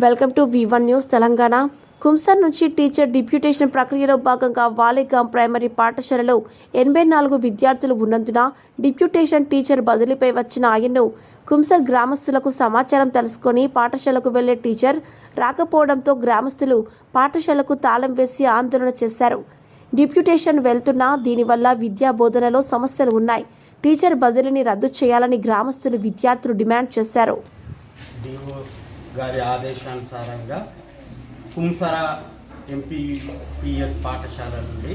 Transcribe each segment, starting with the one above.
Welcome to V one news Telangana. కుంసర్ నుంచి teacher deputation ప్రక్రియలో భాగంగా వాలేగాం ప్రైమరీ పాఠశాలలో ఎనభై నాలుగు విద్యార్థులు ఉన్నందున డిప్యూటేషన్ టీచర్ బదిలీపై వచ్చిన ఆయన్ను కుంసర్ గ్రామస్తులకు సమాచారం తెలుసుకొని పాఠశాలకు వెళ్ళే టీచర్ రాకపోవడంతో గ్రామస్తులు పాఠశాలకు తాళం వేసి ఆందోళన చేశారు. డిప్యూటేషన్ వెళ్తున్నా దీనివల్ల విద్యా బోధనలో సమస్యలు ఉన్నాయి. టీచర్ బదిలీని రద్దు చేయాలని గ్రామస్తులు విద్యార్థులు డిమాండ్ చేశారు. గారి ఆదేశానుసారంగా కుంసర ఎంపీపీఎస్ పాఠశాల నుండి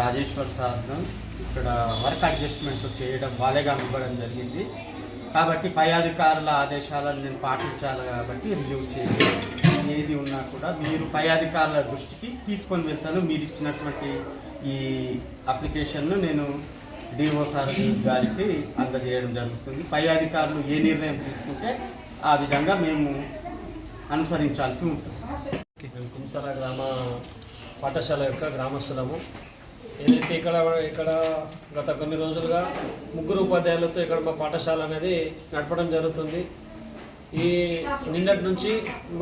రాజేశ్వర్ సార్ను ఇక్కడ వర్క్ అడ్జస్ట్మెంట్ చేయడం వాళ్ళేగా ఇవ్వడం జరిగింది. కాబట్టి పై అధికారుల ఆదేశాలను నేను పాటించాలి కాబట్టి రిలీవ్ చేయాలి ఏది ఉన్నా కూడా మీరు పై అధికారుల దృష్టికి తీసుకొని వెళ్తాను. మీరు ఇచ్చినటువంటి ఈ అప్లికేషన్ను నేను డిఓ సార్ గారికి అందజేయడం జరుగుతుంది. పై అధికారులు ఏ నిర్ణయం తీసుకుంటే ఆ విధంగా మేము అనుసరించాల్సి ఉంటుంది. మేము కుంసర గ్రామ పాఠశాల యొక్క గ్రామస్తులము. ఏదైతే ఇక్కడ ఇక్కడ గత కొన్ని రోజులుగా ముగ్గురు ఉపాధ్యాయులతో ఇక్కడ మా పాఠశాల అనేది నడపడం జరుగుతుంది. ఈ నిన్నటి నుంచి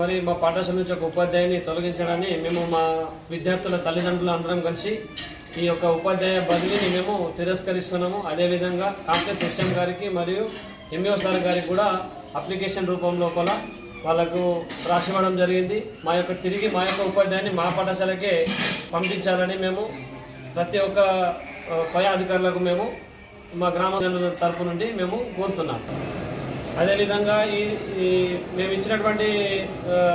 మరి మా పాఠశాల నుంచి ఒక ఉపాధ్యాయుని తొలగించడాన్ని మేము మా విద్యార్థుల తల్లిదండ్రులు అందరం కలిసి ఈ యొక్క ఉపాధ్యాయ బదిలీని మేము తిరస్కరిస్తున్నాము. అదేవిధంగా కాంప్లెక్స్ ఎస్ఎం గారికి మరియు ఎంఈఓ సార్ గారికి కూడా అప్లికేషన్ రూపం లోపల వాళ్ళకు రాసివ్వడం జరిగింది. మా యొక్క తిరిగి మా యొక్క ఉపాధ్యాయుని మా పాఠశాలకే పంపించాలని మేము ప్రతి ఒక్క పై అధికారులకు మేము మా గ్రామ తరపు నుండి మేము కోరుతున్నాం. అదేవిధంగా ఈ ఈ మేము ఇచ్చినటువంటి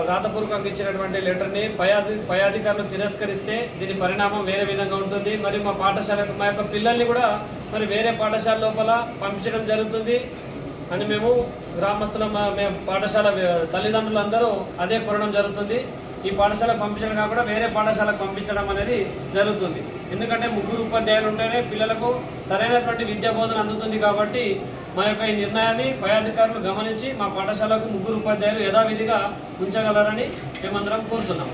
రాతపూర్వకంగా ఇచ్చినటువంటి లెటర్ని పై అధి పై అధికారులు తిరస్కరిస్తే దీని పరిణామం వేరే విధంగా ఉంటుంది. మరి మా పాఠశాలకు మా యొక్క పిల్లల్ని కూడా మరి వేరే పాఠశాల లోపల పంపించడం జరుగుతుంది. అని మేము గ్రామస్తుల మా- మేము పాఠశాల తల్లిదండ్రులందరూ అదే కోరడం జరుగుతుంది. ఈ పాఠశాల పంపించడం కాకుండా వేరే పాఠశాలకు పంపించడం అనేది జరుగుతుంది. ఎందుకంటే ముగ్గురు ఉపాధ్యాయులు ఉంటేనే పిల్లలకు సరైనటువంటి విద్యా బోధన అందుతుంది కాబట్టి మా యొక్క ఈ నిర్ణయాన్ని పై అధికారులు గమనించి మా పాఠశాలకు ముగ్గురు ఉపాధ్యాయులు యథావిధిగా ఉంచగలరని మేమందరం కోరుతున్నాం.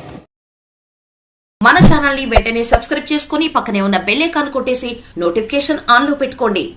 మన ఛానల్ని వెంటనే సబ్స్క్రైబ్ చేసుకుని పక్కనే ఉన్న బెల్ ఐకాన్ కొట్టేసి నోటిఫికేషన్ ఆన్లో పెట్టుకోండి.